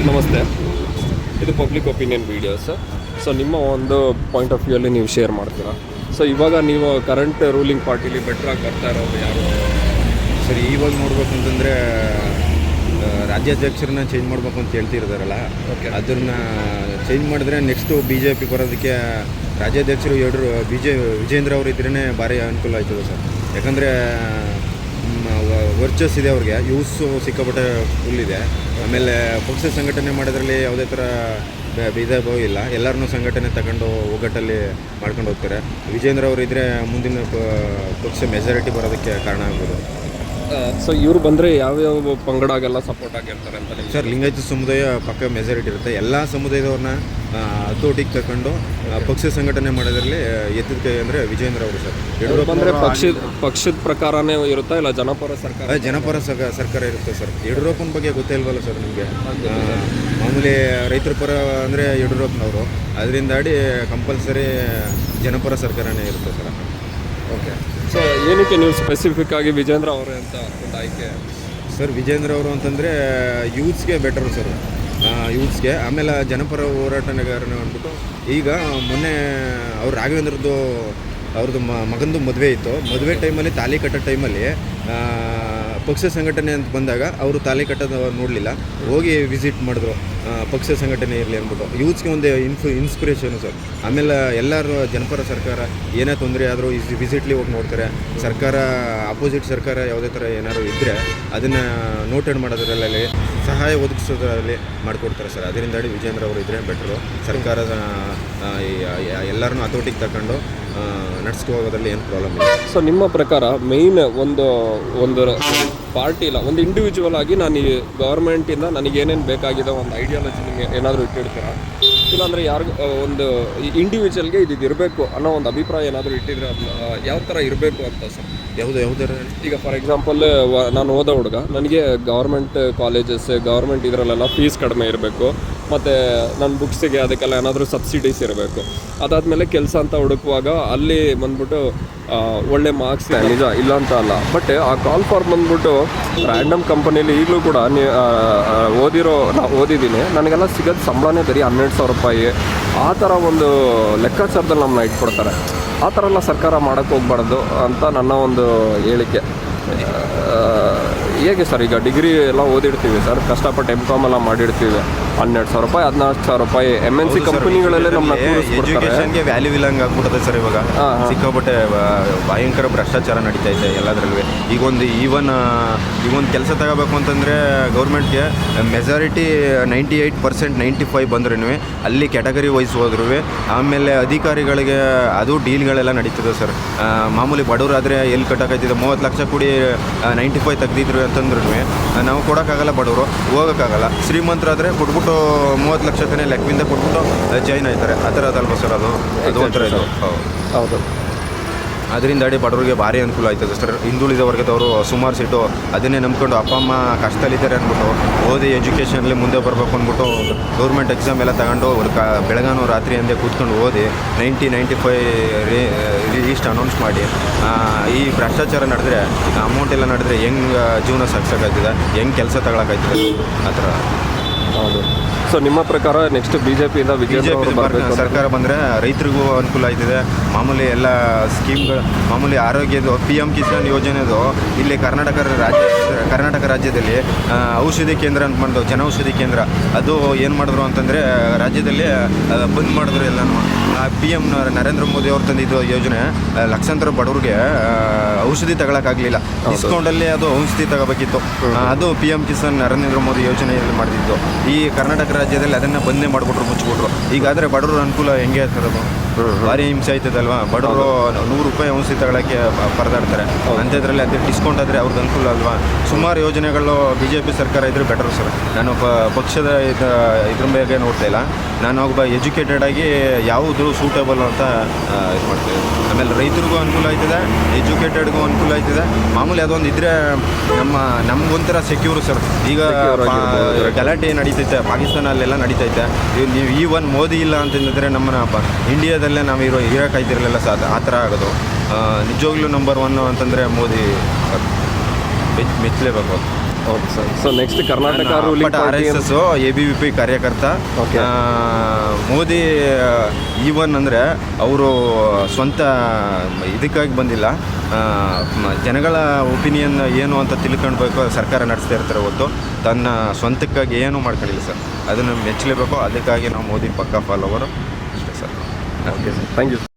Sir ನಮಸ್ತೆ. ಇದು public opinion videos so ನಿಮ್ಮ ಒಂದು ಪಾಯಿಂಟ್ ಆಫ್ ವ್ಯೂ ಅಲ್ಲಿ ನೀವು ಶೇರ್ ಮಾಡ್ತೀರಾ? ಸೊ ಇವಾಗ ನೀವು ಕರೆಂಟ್ ರೂಲಿಂಗ್ ಪಾರ್ಟಿಲಿ ಬೆಟ್ರಾಗಿ ಬರ್ತಾ ಇರೋದು ಯಾರು? ಸರಿ ಇವಾಗ ನೋಡ್ಬೇಕು ಅಂತಂದರೆ ರಾಜ್ಯಾಧ್ಯಕ್ಷರನ್ನ ಚೇಂಜ್ ಮಾಡಬೇಕು ಅಂತ ಹೇಳ್ತಿರ್ತಾರಲ್ಲ ಓಕೆ ಅದನ್ನು ಚೇಂಜ್ ಮಾಡಿದ್ರೆ ನೆಕ್ಸ್ಟು ಬಿ ಜೆ ಪಿ ಬರೋದಕ್ಕೆ ರಾಜ್ಯಾಧ್ಯಕ್ಷರು ಎರಡು ಜೆ ವಿಜೇಂದ್ರ ಅವರು ಇದ್ರೇ ಭಾರಿ ಅನುಕೂಲ ಆಯ್ತದೆ ಸರ್. ಯಾಕಂದರೆ ವರ್ಚಸ್ ಇದೆ ಅವ್ರಿಗೆ. ಯೂಸು ಸಿಕ್ಕಾಪಟ್ಟೆ ಇದೆ. ಆಮೇಲೆ ಪಕ್ಷ ಸಂಘಟನೆ ಮಾಡೋದ್ರಲ್ಲಿ ಯಾವುದೇ ಥರ ಭೇದ ಭಾವ ಇಲ್ಲ. ಎಲ್ಲರನ್ನೂ ಸಂಘಟನೆ ತಗೊಂಡು ಒಗ್ಗಟ್ಟಲ್ಲಿ ಮಾಡ್ಕೊಂಡು ಹೋಗ್ತಾರೆ. ವಿಜೇಂದ್ರ ಅವರು ಇದ್ದರೆ ಮುಂದಿನ ಪಕ್ಷ ಮೆಜಾರಿಟಿ ಬರೋದಕ್ಕೆ ಕಾರಣ ಆಗ್ಬೋದು. ಸೊ ಇವ್ರು ಬಂದರೆ ಯಾವ್ಯಾವ ಪಂಗಡಾಗೆಲ್ಲ ಸಪೋರ್ಟ್ ಆಗಿರ್ತಾರೆ ಅಂತ ನಿಮ್ಗೆ? ಸರ್ ಲಿಂಗಾಯತ ಸಮುದಾಯ ಪಕ್ಕ ಮೆಜಾರಿಟಿ ಇರುತ್ತೆ. ಎಲ್ಲ ಸಮುದಾಯದವ್ರನ್ನ ಆ, ಹತೋಟಿಗೆ ತಗೊಂಡು ಆ, ಪಕ್ಷ ಸಂಘಟನೆ ಮಾಡೋದ್ರಲ್ಲಿ ಎತ್ತಿದ ಕೈ ಅಂದರೆ ವಿಜಯೇಂದ್ರ ಅವರು ಸರ್ ಯಡಿಯೂರಪ್ಪ ಬಂದರೆ ಪಕ್ಷದ ಪಕ್ಷದ ಪ್ರಕಾರನೇ ಇರುತ್ತಾ ಇಲ್ಲ ಜನಪರ ಸರ್ಕಾರ? ಜನಪರ ಸಗ ಸರ್ಕಾರ ಇರುತ್ತೆ ಸರ್ ಯಡಿಯೂರಪ್ಪನ ಬಗ್ಗೆ ಗೊತ್ತೇ ಇಲ್ವಲ್ಲ ಸರ್ ನಿಮಗೆ ಮಾಮೂಲಿ ರೈತರ ಪರ ಅಂದರೆ ಯಡಿಯೂರಪ್ಪನವರು. ಅದರಿಂದಾಡಿ ಕಂಪಲ್ಸರಿ ಜನಪರ ಸರ್ಕಾರನೇ ಇರುತ್ತೆ ಸರ್ ಓಕೆ ಸೊ ಏನಕ್ಕೆ ನೀವು ಸ್ಪೆಸಿಫಿಕ್ ಆಗಿ ವಿಜೇಂದ್ರ ಅವರೇ ಅಂತ ಒಂದು ಆಯ್ಕೆ? ಸರ್ ವಿಜೇಂದ್ರ ಅವರು ಅಂತಂದರೆ ಯೂತ್ಸ್ಗೆ ಬೆಟರ್ ಸರ್ ಯೂತ್ಸ್ಗೆ ಆಮೇಲೆ ಜನಪರ ಹೋರಾಟಗಾರನ ಅಂದ್ಬಿಟ್ಟು, ಈಗ ಮೊನ್ನೆ ಅವ್ರು ರಾಘವೇಂದ್ರದ್ದು ಅವ್ರದ್ದು ಮಗನದು ಮದುವೆ ಇತ್ತು. ಮದುವೆ ಟೈಮಲ್ಲಿ ತಾಲಿ ಕಟ್ಟೋ ಟೈಮಲ್ಲಿ ಪಕ್ಷ ಸಂಘಟನೆ ಅಂತ ಬಂದಾಗ ಅವರು ತಾಲೆ ಕಟ್ಟೋದು ನೋಡಲಿಲ್ಲ. ಹೋಗಿ ವಿಸಿಟ್ ಮಾಡಿದ್ರು. ಪಕ್ಷ ಸಂಘಟನೆ ಇರಲಿ ಅಂದ್ಬಿಟ್ಟು. ಯೂತ್ಸ್ಗೆ ಒಂದು ಇನ್ಫು ಇನ್ಸ್ಪಿರೇಷನು ಸರ್. ಆಮೇಲೆ ಎಲ್ಲರೂ ಜನಪರ ಸರ್ಕಾರ ಏನೇ ತೊಂದರೆ ಆದರೂ ವಿಸಿಟ್ಲಿ ಹೋಗಿ ನೋಡ್ತಾರೆ. ಸರ್ಕಾರ ಅಪೋಸಿಟ್ ಸರ್ಕಾರ ಯಾವುದೇ ಥರ ಏನಾದ್ರು ಇದ್ದರೆ ಅದನ್ನು ನೋಟೆಡ್ ಮಾಡೋದ್ರಲ್ಲಿ ಸಹಾಯ ಒದಗಿಸೋದ್ರಲ್ಲಿ ಮಾಡಿಕೊಡ್ತಾರೆ ಸರ್. ಅದರಿಂದಾಗಿ ವಿಜೇಂದ್ರ ಅವರು ಇದ್ದರೆ ಬೆಟ್ರು ಸರ್ಕಾರದ ಎಲ್ಲರನ್ನೂ ಹತೋಟಿಗೆ ತಗೊಂಡು ನಡ್ಸ್ಕೊ ಹೋಗೋದ್ರಲ್ಲಿ ಏನು ಪ್ರಾಬ್ಲಮ್ ಇಲ್ಲ. ಸೊ ನಿಮ್ಮ ಪ್ರಕಾರ ಮೇಯ್ನ್ ಒಂದು ಒಂದು ಪಾರ್ಟಿ ಇಲ್ಲ ಒಂದು ಇಂಡಿವಿಜುವಲ್ ಆಗಿ ನಾನು ಈ ಗೌರ್ಮೆಂಟಿಂದ ನನಗೇನೇನು ಬೇಕಾಗಿದೆ ಒಂದು ಐಡಿಯಾಲಜಿ ನಿಮಗೆ ಏನಾದರೂ ಇಟ್ಟಿರ್ತೀರಾ ಇಲ್ಲಾಂದರೆ ಯಾರಿಗೂ ಒಂದು ಇಂಡಿವಿಜುವಲ್ಗೆ ಇದು ಇರಬೇಕು ಅನ್ನೋ ಒಂದು ಅಭಿಪ್ರಾಯ ಏನಾದರೂ ಇಟ್ಟಿದ್ರೆ ಅದನ್ನ ಯಾವ ಥರ ಇರಬೇಕು ಅಂತ ಸರ್? ಯಾವುದು ಯಾವುದರ ಈಗ ಫಾರ್ ಎಕ್ಸಾಂಪಲ್ ನಾನು ಓದೋ ಹುಡುಗ ನನಗೆ ಗೌರ್ಮೆಂಟ್ ಕಾಲೇಜಸ್ ಗೌರ್ಮೆಂಟ್ ಇದರಲ್ಲೆಲ್ಲ ಫೀಸ್ ಕಡಿಮೆ ಇರಬೇಕು. ಮತ್ತು ನನ್ನ ಬುಕ್ಸಿಗೆ ಅದಕ್ಕೆಲ್ಲ ಏನಾದರೂ ಸಬ್ಸಿಡೀಸ್ ಇರಬೇಕು. ಅದಾದಮೇಲೆ ಕೆಲಸ ಅಂತ ಹುಡುಕುವಾಗ ಅಲ್ಲಿ ಬಂದ್ಬಿಟ್ಟು ಒಳ್ಳೆ ಮಾರ್ಕ್ಸ್ ನಿಜ, ಇಲ್ಲ ಅಂತ ಅಲ್ಲ. ಬಟ್ ಆ ಕಾಲ್ ಫಾರ್ ಬಂದ್ಬಿಟ್ಟು ರ್ಯಾಂಡಮ್ ಕಂಪನಿಲಿ ಈಗಲೂ ಕೂಡ ನೀ ಓದಿರೋ, ನಾ ಓದಿದ್ದೀನಿ. ನನಗೆಲ್ಲ ಸಿಗೋದು ಸಂಬಳನೇ ಬರೀ ಹನ್ನೆರಡು ಸಾವಿರ ರೂಪಾಯಿ. ಆ ಥರ ಒಂದು ಲೆಕ್ಕಾಚಾರದಲ್ಲಿ ನಮ್ಮನ್ನ ಇಟ್ಕೊಡ್ತಾರೆ. ಆ ಥರ ಎಲ್ಲ ಸರ್ಕಾರ ಮಾಡೋಕ್ಕೆ ಹೋಗ್ಬಾರ್ದು ಅಂತ ನನ್ನ ಒಂದು ಹೇಳಿಕೆ. ಹೇಗೆ ಸರ್ ಈಗ ಡಿಗ್ರಿ ಎಲ್ಲ ಓದಿರ್ತೀವಿ ಸರ್? ಕಷ್ಟಪಟ್ಟು ಎಂ ಕಾಮ್ ಎಲ್ಲ ಮಾಡಿರ್ತೀವಿ ಹನ್ನೆರಡು ಸಾವಿರ ರೂಪಾಯಿ ಹದಿನಾಲ್ಕು ಸಾವಿರ ರೂಪಾಯಿ ಎಂ ಎನ್ ಸಿ ಕಂಪನಿಗಳಲ್ಲೇ ನಮ್ಮ ಎಜುಕೇಷನ್ಗೆ ವ್ಯಾಲ್ಯೂ ಇಲ್ಲಂಗೆ ಆಗ್ಬಿಡುತ್ತೆ ಸರ್ ಇವಾಗ. ಸಿಕ್ಕಾಪಟ್ಟೆ ಭಯಂಕರ ಭ್ರಷ್ಟಾಚಾರ ನಡೀತಾ ಇದೆ ಎಲ್ಲದರಲ್ಲೂ. ಈಗ ಒಂದು ಈವನ್ ಈಗ ಒಂದು ಕೆಲಸ ತಗೋಬೇಕು ಅಂತಂದರೆ ಗೌರ್ಮೆಂಟ್ಗೆ majority ninety eight percent ninety five ಬಂದ್ರೂ ಅಲ್ಲಿ ಕ್ಯಾಟಗರಿ ವೈಸ್ ಹೋದ್ರೂ ಆಮೇಲೆ ಅಧಿಕಾರಿಗಳಿಗೆ ಅದು ಡೀಲ್ಗಳೆಲ್ಲ ನಡೀತದೆ ಸರ್. ಮಾಮೂಲಿ ಬಡವರಾದರೆ ಎಲ್ಲಿ ಕಟ್ಟೋಕ್ಕಾಯ್ತಿದೆ ಮೂವತ್ತು ಲಕ್ಷ ಕೂಡಿ ನೈಂಟಿ ಫೈವ್ ತೆಗ್ದಿದ್ರು ಅಂತಂದ್ರೂ ನಾವು ಕೊಡೋಕ್ಕಾಗಲ್ಲ ಬಡವರು, ಹೋಗೋಕ್ಕಾಗಲ್ಲ. ಶ್ರೀಮಂತರಾದರೆ ಕೊಟ್ಬಿಟ್ಟು ಮೂವತ್ತು ಲಕ್ಷ ಲೆಕ್ಕಿಂದ ಕೊಟ್ಬಿಟ್ಟು ಜಾಯ್ನ್ ಆಯ್ತಾರೆ. ಆ ಥರ ಅದಲ್ವ ಸರ್ ಅದು? ಅದು ಒಂಥರ ಇದು. ಹೌದು. ಅದರಿಂದಾಡಿ ಬಡವರಿಗೆ ಭಾರಿ ಅನುಕೂಲ ಆಯ್ತದೆ ಸರ್. ಹಿಂದುಳಿದ ವರ್ಗದವರು ಸುಮಾರು ಸೀಟು ಅದನ್ನೇ ನಂಬ್ಕೊಂಡು ಅಪ್ಪ, ಅಮ್ಮ ಕಷ್ಟದಲ್ಲಿದ್ದಾರೆ ಅಂದ್ಬಿಟ್ಟು, ಓದಿ ಎಜುಕೇಷನಲ್ಲಿ ಮುಂದೆ ಬರಬೇಕು ಅಂದ್ಬಿಟ್ಟು ಗೌರ್ಮೆಂಟ್ ಎಕ್ಸಾಮ್ ಎಲ್ಲ ತಗೊಂಡು ಕ, ಬೆಳಗಾನು ರಾತ್ರಿ ಅಂದೇ ಕೂತ್ಕೊಂಡು ಓದಿ ನೈಂಟಿ ನೈಂಟಿ ಫೈ ರೇ ಇಷ್ಟು ಅನೌನ್ಸ್ ಮಾಡಿ ಈ ಭ್ರಷ್ಟಾಚಾರ ನಡೆದ್ರೆ ಅಮೌಂಟ್ ಎಲ್ಲ ನಡೆದ್ರೆ ಹೆಂಗೆ ಜೀವನ ಸಾಗಿಸೋಕ್ಕಾಗ್ತದೆ? ಹೆಂಗೆ ಕೆಲಸ ತಗೊಳಕ್ಕಾಯ್ತದೆ ಆ ಥರ. ಹೌದು. ಸೊ ನಿಮ್ಮ ಪ್ರಕಾರ ನೆಕ್ಸ್ಟ್ ಬಿ ಜೆ ಪಿಯಿಂದ ವಿಜೇಂದ್ರ ಅವರು ಬರಬೇಕು ಸರ್ಕಾರ ಬಂದರೆ ರೈತರಿಗೂ ಅನುಕೂಲ ಆಯ್ತಿದೆ. ಮಾಮೂಲಿ ಎಲ್ಲ ಸ್ಕೀಮ್ಗಳು ಮಾಮೂಲಿ ಆರೋಗ್ಯದ ಪಿ ಎಂ ಕಿಸಾನ್ ಯೋಜನೆದು ಇಲ್ಲಿ ಕರ್ನಾಟಕ ರಾಜ್ಯ ಕರ್ನಾಟಕ ರಾಜ್ಯದಲ್ಲಿ ಔಷಧಿ ಕೇಂದ್ರ ಅಂತ ಮಾಡಿದ್ರು ಜನೌಷಧಿ ಕೇಂದ್ರ. ಅದು ಏನು ಮಾಡಿದ್ರು ಅಂತಂದರೆ ರಾಜ್ಯದಲ್ಲಿ ಬಂದ್ ಮಾಡಿದ್ರು ಎಲ್ಲನೂ. ಪಿ ಎಂ ನರೇಂದ್ರ ಮೋದಿ ಅವ್ರು ತಂದಿದ್ದ ಯೋಜನೆ ಲಕ್ಷಾಂತರ ಬಡವ್ರಿಗೆ ಔಷಧಿ ತಗೊಳಕ್ಕಾಗಲಿಲ್ಲ. ಡಿಸ್ಕೌಂಟಲ್ಲಿ ಅದು ಔಷಧಿ ತಗೋಬೇಕಿತ್ತು. ಅದು ಪಿ ಎಂ ಕಿಸಾನ್ ನರೇಂದ್ರ ಮೋದಿ ಯೋಜನೆಯಲ್ಲಿ ಮಾಡಿದ್ದು. ಈ ಕರ್ನಾಟಕ ರಾಜ್ಯದಲ್ಲಿ ಅದನ್ನ ಬಂದೇ ಮಾಡಿಬಿಟ್ರು ಮುಚ್ಚಿಬಿಟ್ರು ಈಗಾದರೆ ಬಡವರು ಅನುಕೂಲ ಹೆಂಗೆ ಆಗ್ತದದು ಭಾರಿ ಹಿಂಸೆ ಆಯ್ತದಲ್ವಾ? ಬಡವರು ನೂರು ರೂಪಾಯಿ ಔಷಧಿ ತಗೊಳಕ್ಕೆ ಪರದಾಡ್ತಾರೆ. ಅಂಥದ್ರಲ್ಲಿ ಅದೇ ಡಿಸ್ಕೌಂಟ್ ಆದರೆ ಅವ್ರದ್ದು ಅನುಕೂಲ ಅಲ್ವಾ? ಸುಮಾರು ಯೋಜನೆಗಳು ಬಿ ಜೆ ಪಿ ಸರ್ಕಾರ ಇದ್ರೆ ಬೆಟರ್ ಸರ್. ನಾನು ಪಕ್ಷದ ಇದ ಇದ್ರ ಬಗ್ಗೆ ನೋಡ್ತಾ ಇಲ್ಲ. ನಾನು ಒಬ್ಬ ಎಜುಕೇಟೆಡ್ ಆಗಿ ಯಾವುದು ಸೂಟಬಲ್ ಅಂತ ಇದು ಮಾಡ್ತೀವಿ. ಆಮೇಲೆ ರೈತರಿಗೂ ಅನುಕೂಲ ಆಯ್ತದೆ ಎಜುಕೇಟೆಡ್ಗೂ ಅನುಕೂಲ ಆಯ್ತದೆ. ಮಾಮೂಲಿ ಅದೊಂದು ಇದ್ರೆ ನಮ್ಮ ನಮ್ಗೊಂಥರ ಸೆಕ್ಯೂರ್ ಸರ್ ಈಗ. ಗಲಾಟೆ ನಡೀತೈತೆ ಪಾಕಿಸ್ತಾನಲ್ಲೆಲ್ಲ ನಡೀತೈತೆ. ನೀವು ಈ ಒನ್ ಮೋದಿ ಇಲ್ಲ ಅಂತಂದಿದ್ರೆ ನಮ್ಮನ್ನ ಇಂಡಿಯಾದಲ್ಲೇ ನಾವು ಇರೋ ಇರೋಕ್ಕಾಯ್ತಿರಲಿಲ್ಲ ಸರ್ ಆ ಥರ ಆಗೋದು. ನಿಜವಾಗ್ಲೂ ನಂಬರ್ ಒನ್ ಅಂತಂದರೆ ಮೋದಿ ಮೆಚ್ ಮೆಚ್ಚಲೇಬೇಕು. Okay sir so next Karnataka ruling R S S A B V P ಕಾರ್ಯಕರ್ತ. ಓಕೆ ಮೋದಿ ಈವನ್ ಅಂದರೆ ಅವರು ಸ್ವಂತ ಇದಕ್ಕಾಗಿ ಬಂದಿಲ್ಲ. ಜನಗಳ ಒಪಿನಿಯನ್ ಏನು ಅಂತ ತಿಳ್ಕೊಳ್ಬೇಕು ಸರ್ಕಾರ ನಡೆಸ್ತಾ ಇರ್ತಾರೆ ಹೊತ್ತು. ತನ್ನ ಸ್ವಂತಕ್ಕಾಗಿ ಏನೂ ಮಾಡ್ಕೊಂಡಿಲ್ಲ ಸರ್. ಅದನ್ನು ಮೆಚ್ಚಲೇಬೇಕು. ಅದಕ್ಕಾಗಿ ನಾವು ಮೋದಿ ಪಕ್ಕ ಫಾಲೋವರು ಅಷ್ಟೇ sir. Okay sir thank you